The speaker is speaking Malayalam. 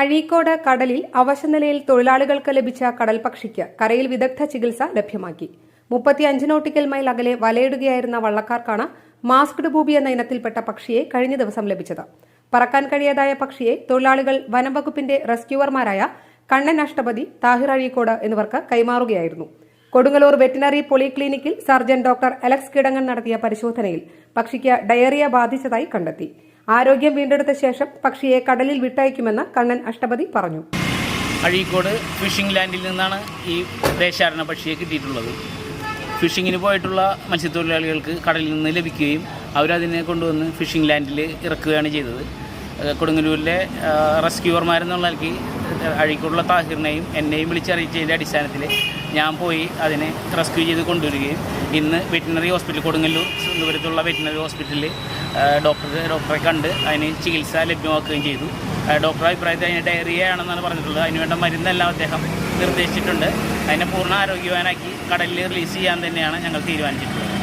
അഴീക്കോട് കടലിൽ അവശനിലയിൽ തൊഴിലാളികൾക്ക് ലഭിച്ച കടൽപക്ഷിക്ക് കരയിൽ വിദഗ്ധ ചികിത്സ ലഭ്യമാക്കി. മുപ്പത്തിയഞ്ച് നോട്ടിക്കൽ മൈൽ അകലെ വലയിടുകയായിരുന്ന വള്ളക്കാർക്കാണ് മാസ്ക്ഡ് ബൂബി എന്ന ഇനത്തിൽപ്പെട്ട പക്ഷിയെ കഴിഞ്ഞ ദിവസം ലഭിച്ചത്. പറക്കാൻ കഴിയാതായ പക്ഷിയെ തൊഴിലാളികൾ വനംവകുപ്പിന്റെ റെസ്ക്യൂവർമാരായ കണ്ണൻ അഷ്ടപതി താഹിർ അഴീക്കോട് എന്നിവർക്ക് കൈമാറുകയായിരുന്നു. കൊടുങ്ങല്ലൂർ വെറ്റിനറി പോളിക്ലിനിക്കിൽ സർജൻ ഡോക്ടർ അലക്സ് കിടങ്ങൻ നടത്തിയ പരിശോധനയിൽ പക്ഷിക്ക് ഡയറിയ ബാധിച്ചതായി കണ്ടെത്തി. ആരോഗ്യം വീണ്ടെടുത്ത ശേഷം പക്ഷിയെ കടലിൽ വിട്ടയക്കുമെന്ന് കണ്ണൻ അഷ്ടപതി പറഞ്ഞു. അഴീക്കോട് ഫിഷിംഗ് ലാൻഡിൽ നിന്നാണ് ഈ ദേശാടന പക്ഷിയെ കിട്ടിയിട്ടുള്ളത്. ഫിഷിങ്ങിന് പോയിട്ടുള്ള മത്സ്യത്തൊഴിലാളികൾക്ക് കടലിൽ നിന്ന് ലഭിക്കുകയും അവരതിനെ കൊണ്ടുവന്ന് ഫിഷിംഗ് ലാൻഡിൽ ഇറക്കുകയാണ് ചെയ്തത്. കൊടുങ്ങല്ലൂരിലെ റെസ്ക്യൂവർമാരെന്നുള്ള നിലയ്ക്ക് അഴീക്കോടുള്ള താഹിറിനെയും എന്നെയും വിളിച്ചറിയിച്ചതിന്റെ അടിസ്ഥാനത്തിൽ ഞാൻ പോയി അതിനെ റെസ്ക്യൂ ചെയ്ത് കൊണ്ടുവരികയും ഇന്ന് വെറ്റിനറി ഹോസ്പിറ്റൽ കൊടുങ്ങല്ലൂർ സുന്ദരത്തുള്ള വെറ്റിനറി ഹോസ്പിറ്റലിൽ ഡോക്ടർ ഡോക്ടറെ കണ്ട് അതിന് ചികിത്സ ലഭ്യമാക്കുകയും ചെയ്തു. ഡോക്ടറെ അഭിപ്രായത്തിൽ അതിന് ഡയറിയ ആണെന്നാണ് പറഞ്ഞിട്ടുള്ളത് അതിനുവേണ്ട മരുന്നെല്ലാം അദ്ദേഹം നിർദ്ദേശിച്ചിട്ടുണ്ട്. അതിനെ പൂർണ ആരോഗ്യവാനാക്കി കടലിൽ റിലീസ് ചെയ്യാൻ തന്നെയാണ് ഞങ്ങൾ തീരുമാനിച്ചിട്ടുള്ളത്.